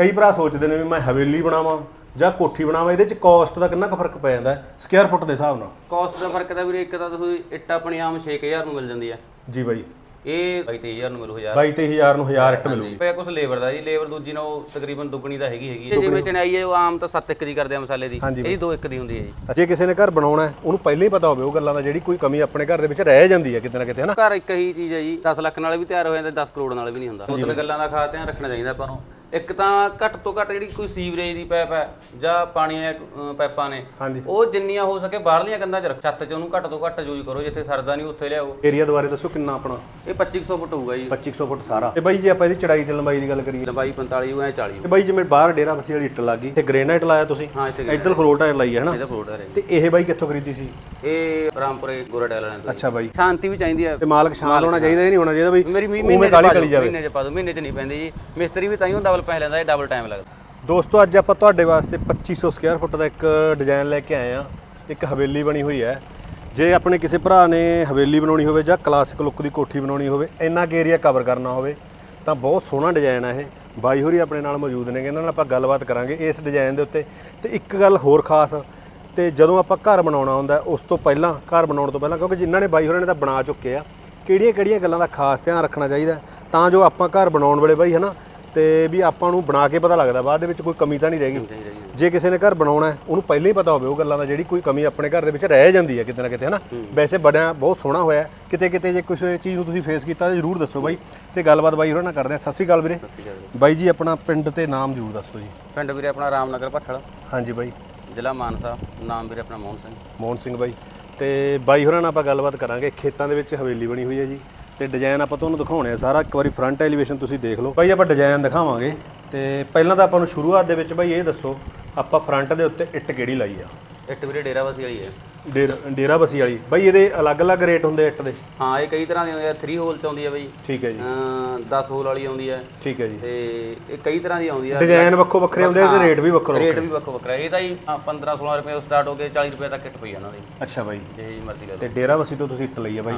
ਕਈ ਭਰਾ ਸੋਚਦੇ ਨੇ ਵੀ ਮੈਂ ਹਵੇਲੀ ਬਣਾਵਾਂ ਜਾਂ ਕੋਠੀ ਬਣਾਵਾਂ ਇਹਦੇ ਚ ਕਾਸਟ ਦਾ ਕਿੰਨਾ ਕੁ ਫ਼ਰਕ ਪੈ ਜਾਂਦਾ ਹੈ ਸਕੁਅਰ ਫੁੱਟ ਦੇ ਹਿਸਾਬ ਨਾਲ। ਕਾਸਟ ਦਾ ਫ਼ਰਕ ਤਾਂ ਵੀਰੇ ਇੱਕ ਤਾਂ ਤੁਸੀਂ ਇੱਟ ਆਪਣੀ ਆਮ 6000 ਨੂੰ ਮਿਲ ਜਾਂਦੀ ਆ। ਜੀ ਬਾਈ। ਇਹ 22000 ਨੂੰ ਮਿਲੂ 1000 22 23000 ਨੂੰ 1000 ਇੱਟ ਮਿਲੂ ਪਿਆ ਕੁਛ ਲੇਬਰ ਦਾ ਜੀ ਲੇਬਰ ਦੂਜੀ ਨਾਲ ਉਹ ਤਕਰੀਬਨ ਦੁੱਗਣੀ ਦਾ ਹੈਗੀ ਹੈਗੀ ਹੈ। ਜਿਵੇਂ ਚਣਾਈ ਹੈ ਉਹ ਆਮ ਤਾਂ 7 ਇੱਕ ਦੀ ਕਰਦੇ ਆ ਮਸਾਲੇ ਦੀ। ਹਾਂਜੀ ਇਹ 2 ਇੱਕ ਦੀ ਹੁੰਦੀ ਹੈ ਜੀ। ਜੇ ਕਿਸੇ ਨੇ ਘਰ ਬਣਾਉਣਾ ਹੈ ਉਹਨੂੰ ਪਹਿਲਾਂ ਹੀ ਪਤਾ ਹੋਵੇ ਉਹ ਗੱਲਾਂ ਦਾ ਜਿਹੜੀ ਕੋਈ ਕਮੀ ਆਪਣੇ ਘਰ ਦੇ ਵਿੱਚ ਰਹਿ ਜਾਂਦੀ ਹੈ ਕਿਤੇ ਨਾ ਕਿਤੇ ਹਨਾ? ਘਰ ਇੱਕ ਹੀ ਚੀਜ਼ ਹੈ ਜੀ 10 ਲੱਖ ਨਾਲ ਵੀ ਤਿਆਰ ਹੋ ਜਾਂਦਾ 10 ਕਰੋੜ ਨਾਲ ਵੀ ਨਹੀਂ ਹੁੰਦਾ। ਤਿੰਨ ਗੱਲਾਂ ਦਾ ਖਾਸ ਧਿਆਨ ਰੱਖਣਾ ਚਾਹੀਦਾ ਆਪਾਂ ਨੂੰ। ਇੱਕ ਤਾਂ ਘੱਟ ਤੋਂ ਘੱਟ ਜਿਹੜੀ ਕੋਈ ਸੀਵਰੇਜ ਦੀ ਪਾਈਪ ਹੈ ਜਾਂ ਪਾਣੀ ਦੀਆਂ ਅਹ, ਪਾਈਪਾਂ ਨੇ ਹਾਂਜੀ। ਉਹ ਜਿੰਨੀਆਂ ਹੋ ਸਕੇ ਬਾਹਰਲੀਆਂ ਕੰਧਾਂ 'ਚ ਰੱਖ। ਛੱਤ 'ਚ ਉਹਨੂੰ ਘੱਟ ਤੋਂ ਘੱਟ ਯੂਜ਼ ਕਰੋ ਜਿੱਥੇ ਸਰਦਾ ਨਹੀਂ ਉੱਥੇ ਲਿਆਓ। ਏਰੀਆ ਦੁਆਰੇ ਦੱਸੋ ਕਿੰਨਾ ਆਪਣਾ? ਇਹ 2500 ਫੁੱਟ ਹੋਊਗਾ ਜੀ। 2500 ਫੁੱਟ ਸਾਰਾ। ਤੇ ਬਾਈ ਜੇ ਆਪਾਂ ਇਹਦੀ ਚੜਾਈ ਤੇ ਲੰਬਾਈ ਦੀ ਗੱਲ ਕਰੀਏ। ਲੰਬਾਈ 45 ਉਹ ਐ 40 ਤੇ ਬਾਈ ਜਿਵੇਂ ਬਾਹਰ ਡੇਰਾ ਬਸੀ ਵਾਲੀ ਇੱਟ ਲੱਗੀ ਤੇ ਗ੍ਰੇਨਾਈਟ ਲਾਇਆ ਤੁਸੀਂ? ਹਾਂ ਇੱਥੇ ਇੱਧਰ ਖਰੋਟਾ ਲਾਈ ਹੈ ਹਨਾ? ਇਹਦਾ ਫਲੋਟਰ ਹੈ ਤੇ ਇਹ ਬਾਈ ਕਿੱਥੋਂ ਖਰੀਦੀ ਸੀ? ਇਹ ਰਾਮਪੁਰੇ ਗੋਰਾ ਟੈਲ ਵਾਲਿਆਂ ਤੋਂ। ਅੱਛਾ ਬਾਈ। ਸ਼ਾਂਤੀ ਵੀ ਚਾਹੀਦੀ ਹੈ। ਤੇ ਮਾਲਕ ਸ਼ਾਂਤ ਹੋਣਾ ਚਾਹੀਦਾ ਇਹ ਨਹੀਂ ਹੋਣਾ ਚਾਹੀਦਾ ਬਈ। ਮੇਰੀ ਮਹੀਨੇ ਉਵੇਂ ਚ ਕਾਲੀ ਪਾ ਦਿਓ, ਕਲੀ ਜਾਵੇ। ਮਹੀਨੇ ਚ ਪਾ ਦੋ ਮਹੀਨੇ ਚ ਨਹੀਂ ਪੈਂਦੀ ਜੀ। ਮਿਸਤਰੀ ਵੀ ਤਾਂ ਹੀ ਡਬਲ ਪੈਸੇ ਲੈਂਦਾ ਇਹ ਡਬਲ ਟਾਈਮ ਲੱਗਦਾ। ਦੋਸਤੋ, ਅੱਜ ਆਪਾਂ ਤੁਹਾਡੇ ਵਾਸਤੇ 2500 ਸਕੁਅਰ ਫੁੱਟ ਦਾ ਇੱਕ ਡਿਜ਼ਾਈਨ ਲੈ ਕੇ ਆਏ ਆ ਇੱਕ ਹਵੇਲੀ ਬਣੀ ਹੋਈ ਹੈ। ਜੇ ਆਪਣੇ ਕਿਸੇ ਭਰਾ ਨੇ ਹਵੇਲੀ ਬਣਾਉਣੀ ਹੋਵੇ ਜਾਂ ਕਲਾਸਿਕ ਲੁੱਕ ਦੀ ਕੋਠੀ ਬਣਾਉਣੀ ਹੋਵੇ, ਇੰਨਾ ਕੁ ਏਰੀਆ ਕਵਰ ਕਰਨਾ ਹੋਵੇ, ਤਾਂ ਬਹੁਤ ਸੋਹਣਾ ਡਿਜ਼ਾਈਨ ਹੈ ਇਹ। ਬਾਈ ਹੋਰੀ ਆਪਣੇ ਨਾਲ ਮੌਜੂਦ ਨੇ ਇਹਨਾਂ ਨਾਲ ਆਪਾਂ ਗੱਲਬਾਤ ਕਰਾਂਗੇ ਇਸ ਡਿਜ਼ਾਈਨ ਦੇ ਉੱਤੇ। ਤੇ ਇੱਕ ਗੱਲ ਹੋਰ ਖਾਸ, ਤੇ ਜਦੋਂ ਆਪਾਂ ਘਰ ਬਣਾਉਣਾ ਹੁੰਦਾ, ਉਸ ਤੋਂ ਪਹਿਲਾਂ, ਘਰ ਬਣਾਉਣ ਤੋਂ ਪਹਿਲਾਂ, ਕਿਉਂਕਿ ਜਿਨ੍ਹਾਂ ਨੇ ਬਾਈ ਹੋਰਾਂ ਨੇ ਤਾਂ ਬਣਾ ਚੁੱਕੇ ਆ ਕਿਹੜੀਆਂ ਕਿਹੜੀਆਂ ਗੱਲਾਂ ਦਾ ਖਾਸ ਧਿਆਨ ਰੱਖਣਾ ਚਾਹੀਦਾ ਤਾਂ ਜੋ ਆਪਾਂ ਘਰ ਬਣਾਉਣ ਵੇਲੇ ਬਾਈ, ਹਨਾ ਤੇ ਵੀ ਆਪਾਂ ਨੂੰ ਬਣਾ ਕੇ ਪਤਾ ਲੱਗਦਾ ਬਾਅਦ ਦੇ ਵਿੱਚ ਕੋਈ ਕਮੀ ਤਾਂ ਨਹੀਂ ਰਹਿ ਗਈ। ਜੇ ਕਿਸੇ ਨੇ ਘਰ ਬਣਾਉਣਾ ਹੈ ਉਹਨੂੰ ਪਹਿਲਾਂ ਹੀ ਪਤਾ ਹੋਵੇ ਉਹ ਗੱਲਾਂ ਦਾ ਜਿਹੜੀ ਕੋਈ ਕਮੀ ਆਪਣੇ ਘਰ ਦੇ ਵਿੱਚ ਰਹਿ ਜਾਂਦੀ ਹੈ ਕਿਤੇ ਨਾ ਕਿਤੇ ਹਨਾ? ਵੈਸੇ ਬਣਿਆ ਬਹੁਤ ਸੋਹਣਾ ਹੋਇਆ। ਕਿਤੇ ਕਿਤੇ ਜੇ ਕਿਸੇ ਚੀਜ਼ ਨੂੰ ਤੁਸੀਂ ਫੇਸ ਕੀਤਾ ਤਾਂ ਜ਼ਰੂਰ ਦੱਸੋ ਬਾਈ। ਤੇ ਗੱਲਬਾਤ ਬਾਈ ਹੋਰਾਂ ਨਾਲ ਕਰਦੇ ਹਾਂ। ਸਤਿ ਸ਼੍ਰੀ ਅਕਾਲ ਵੀਰੇ। ਬਾਈ ਜੀ ਆਪਣਾ ਪਿੰਡ ਤੇ ਨਾਮ ਜ਼ਰੂਰ ਦੱਸੋ ਜੀ। ਪਿੰਡ ਵੀਰੇ ਆਪਣਾ ਰਾਮਨਗਰ ਭੱਠਲ। ਹਾਂਜੀ ਬਾਈ। ਜ਼ਿਲ੍ਹਾ ਮਾਨਸਾ। ਨਾਮ ਵੀਰੇ ਆਪਣਾ ਮੋਹਨ ਸਿੰਘ। ਮੋਹਨ ਸਿੰਘ ਬਾਈ। ਤੇ ਬਾਈ ਹੋਰਾਂ ਨਾਲ ਆਪਾਂ ਗੱਲਬਾਤ ਕਰਾਂਗੇ। ਖੇਤਾਂ ਦੇ ਵਿੱਚ ਹਵੇਲੀ ਬਣੀ ਹੋਈ ਹੈ ਜੀ। ਤੇ ਡਿਜ਼ਾਈਨ ਆਪਾਂ ਤੁਹਾਨੂੰ ਦਿਖਾਉਣੇ ਆ ਸਾਰਾ। ਇੱਕ ਵਾਰੀ ਫਰੰਟ ਐਲੀਵੇਸ਼ਨ ਤੁਸੀਂ ਦੇਖ ਲਓ। ਬਾਈ ਆਪਾਂ ਡਿਜ਼ਾਈਨ ਦਿਖਾਵਾਂਗੇ ਤੇ ਪਹਿਲਾਂ ਤਾਂ ਆਪਾਂ ਨੂੰ ਸ਼ੁਰੂਆਤ ਦੇ ਵਿੱਚ ਬਾਈ ਇਹ ਦੱਸੋ, ਆਪਾਂ ਫਰੰਟ ਦੇ ਉੱਤੇ ਇੱਟ ਕਿਹੜੀ ਲਾਈ ਆ? ਇੱਟ ਵੀਰੇ ਡੇਰਾ ਵਸੀ ਵਾਲੀ ਹੈ। ਡੇਰਾ ਡੇਰਾ ਬਸੀ ਵਾਲੀ। ਬਾਈ ਇਹਦੇ ਅਲੱਗ-ਅਲੱਗ ਰੇਟ ਹੁੰਦੇ ਇੱਟ ਦੇ। ਹਾਂ ਇਹ ਕਈ ਤਰ੍ਹਾਂ ਦੀ ਹੁੰਦੀ ਹੈ 3 ਹੋਲ ਚ ਆਉਂਦੀ ਹੈ ਬਈ। ਠੀਕ ਹੈ ਜੀ। ਅਮ 10 ਹੋਲ ਵਾਲੀ ਆਉਂਦੀ ਹੈ ਠੀਕ ਹੈ ਜੀ। ਤੇ ਇਹ ਕਈ ਤਰ੍ਹਾਂ ਦੀ ਆਉਂਦੀ ਹੈ ਡਿਜ਼ਾਈਨ ਵੱਖੋ ਵੱਖਰੇ ਹੁੰਦੇ ਤੇ ਰੇਟ ਵੀ ਵੱਖਰਾ। ਰੇਟ ਵੀ ਵੱਖੋ ਵੱਖਰਾ। ਇਹ ਤਾਂ ਹੀ 15 16 ਰੁਪਏ ਤੋਂ ਸਟਾਰਟ ਹੋ ਕੇ 40 ਰੁਪਏ ਤੱਕ ਇੱਟ ਪਈ ਇਹਨਾਂ ਦੀ। ਅੱਛਾ ਬਾਈ। ਜੇ ਜੀ ਮਰਜ਼ੀ ਲੈ ਲਓ। ਤੇ ਡੇਰਾ ਬਸੀ ਤੋਂ ਤੁਸੀਂ ਇੱਟ ਲਈ ਆ ਬਾਈ।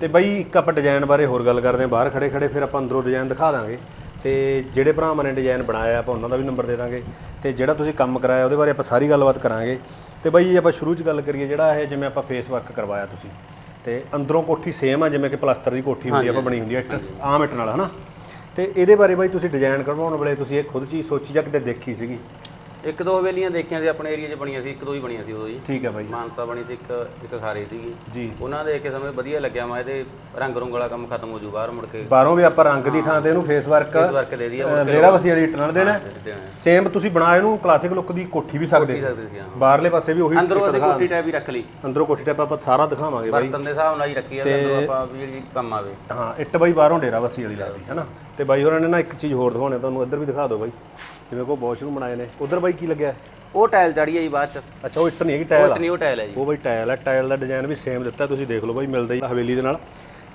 ਤੇ। ਬਾਈ ਇੱਕ ਆਪਾਂ ਡਿਜ਼ਾਈਨ ਬਾਰੇ ਹੋਰ ਗੱਲ ਕਰਦੇ ਹਾਂ। ਬਾਹਰ ਖੜੇ ਖੜੇ ਫਿਰ ਆਪਾਂ ਅੰਦਰੋਂ ਡਿਜ਼ਾਈਨ ਦਿਖਾ ਦਾਂਗੇ। ਤੇ ਜਿਹੜੇ ਭਰਾਵਾਂ ਨੇ ਡਿਜ਼ਾਈਨ ਬਣਾਇਆ ਆਪਾਂ ਉਹਨਾਂ ਦਾ ਵੀ ਨੰਬਰ ਦੇ ਦਾਂਗੇ। ਤੇ ਜਿਹੜਾ ਤੁਸੀਂ ਕੰਮ ਕਰਾਇਆ ਉਹਦੇ ਬਾਰੇ ਆਪਾਂ ਸਾਰੀ ਗੱਲਬਾਤ ਕਰਾਂਗੇ। ਤੇ ਬਾਈ ਜੇ ਆਪਾਂ ਸ਼ੁਰੂ 'ਚ ਗੱਲ ਕਰੀਏ ਜਿਹੜਾ ਇਹ ਜਿਵੇਂ ਆਪਾਂ ਫੇਸ ਵਰਕ ਕਰਵਾਇਆ ਤੁਸੀਂ ਤੇ ਅੰਦਰੋਂ ਕੋਠੀ ਸੇਮ ਆ ਜਿਵੇਂ ਕਿ ਪਲਾਸਟਰ ਦੀ ਕੋਠੀ ਹੁੰਦੀ ਆ ਆਪਾਂ ਬਣੀ ਹੁੰਦੀ ਆ ਇੱਟ ਆਮ ਇੱਟ ਨਾਲ ਹਨਾ? ਤੇ ਇਹਦੇ ਬਾਰੇ ਬਾਈ ਤੁਸੀਂ ਡਿਜ਼ਾਈਨ ਕਰਵਾਉਣ ਵੇਲੇ ਤੁਸੀਂ ਇਹ ਖੁਦ ਚੀਜ਼ ਸੋਚੀ ਜਾਂ ਕਿਤੇ ਦੇਖੀ ਸੀਗੀ? ਇੱਕ ਦੋ ਹਵੇਲੀਆਂ ਦੇਖੀਆਂ ਸੀ ਆਪਣੇ ਏਰੀਆ 'ਚ ਬਣੀਆਂ ਸੀ ਇੱਕ ਦੋ ਹੀ ਬਣੀਆਂ ਸੀ ਉਦੋਂ ਜੀ। ਠੀਕ ਹੈ ਬਾਈ ਮਾਨਸਾ ਬਣੀ ਸੀ ਇੱਕ ਇੱਕ ਖਾਰੀ ਸੀਗੀ। ਜੀ। ਉਹਨਾਂ ਦੇ ਕੇ ਸਮੇਂ ਵਧੀਆ ਲੱਗਿਆ ਮੈਂ ਇਹਦੇ ਰੰਗ ਰੁੰਗ ਵਾਲਾ ਕੰਮ ਖਤਮ ਹੋ ਜੂ ਬਾਹਰ ਮੁੜ ਕੇ। ਬਾਹਰੋਂ ਵੀ ਆਪਾਂ ਰੰਗ ਦੀ ਥਾਂ ਤੇ ਇਹਨੂੰ ਫੇਸ ਵਰਕ ਇਸ ਵਰਕ ਦੇ ਦਈਏ ਡੇਰਾ ਬਸੀ ਵਾਲੀ ਇੱਟ ਨਾਲ ਦੇਣਾ। ਸੇਮ ਤੁਸੀਂ ਬਣਾਏ ਇਹਨੂੰ ਕਲਾਸਿਕ ਲੁੱਕ ਦੀ ਕੋਠੀ ਵੀ ਸਕਦੇ ਸੀ। ਬਾਹਰਲੇ ਪਾਸੇ ਵੀ ਉਹੀ ਅੰਦਰੋਂ ਅਸੀਂ ਕੋਠੀ ਟੈਪ ਹੀ ਰੱਖ ਲਈ। ਅੰਦਰੋਂ ਕੋਠੀ ਟੈਪ ਆਪਾਂ ਸਾਰਾ ਦਿਖਾਵਾਂਗੇ ਬਾਈ। ਬਰਤਨ ਦੇ ਹਿਸਾਬ ਨਾਲ ਹੀ ਰੱਖੀ ਆ ਅੰਦਰੋਂ ਆਪਾਂ ਵੀ ਕੰਮ ਆਵੇ। ਹਾਂ ਇੱਟ ਬਾਈ ਬਾਹਰੋਂ ਡੇਰਾ ਬਸੀ ਵਾਲੀ ਲਾਦੀ ਹੈ ਨਾ? ਤੇ ਬਾਈ ਹੋਰਾਂ ਨੇ ਨਾ ਇੱਕ ਚੀਜ਼ ਹੋਰ ਦਿਖਾਉਣੀ ਤੁਹਾਨੂੰ ਇੱਧਰ ਵੀ ਦਿਖਾ ਦਿਓ ਬਾਈ। ਜਿਵੇਂ ਕੋ ਵਾਸ਼ਰੂਮ ਬਣਾਏ ਨੇ। ਉਧਰ ਬਾਈ ਕੀ ਲੱਗਿਆ? ਉਹ ਟਾਇਲ ਚੜੀ ਆ ਜੀ ਬਾਅਦ ਚ। ਅੱਛਾ ਉਹ ਇੱਟ ਨਹੀਂ ਹੈਗੀ ਟਾਇਲ ਆ। ਉਹ ਟਾਇਲ ਹੈ ਜੀ। ਉਹ ਬਾਈ ਟਾਇਲ ਹੈ ਟਾਇਲ ਦਾ ਡਿਜ਼ਾਈਨ ਵੀ ਸੇਮ ਦਿੱਤਾ ਤੁਸੀਂ ਦੇਖ ਲਓ ਬਾਈ ਮਿਲਦਾ ਹੀ ਹਵੇਲੀ ਦੇ ਨਾਲ।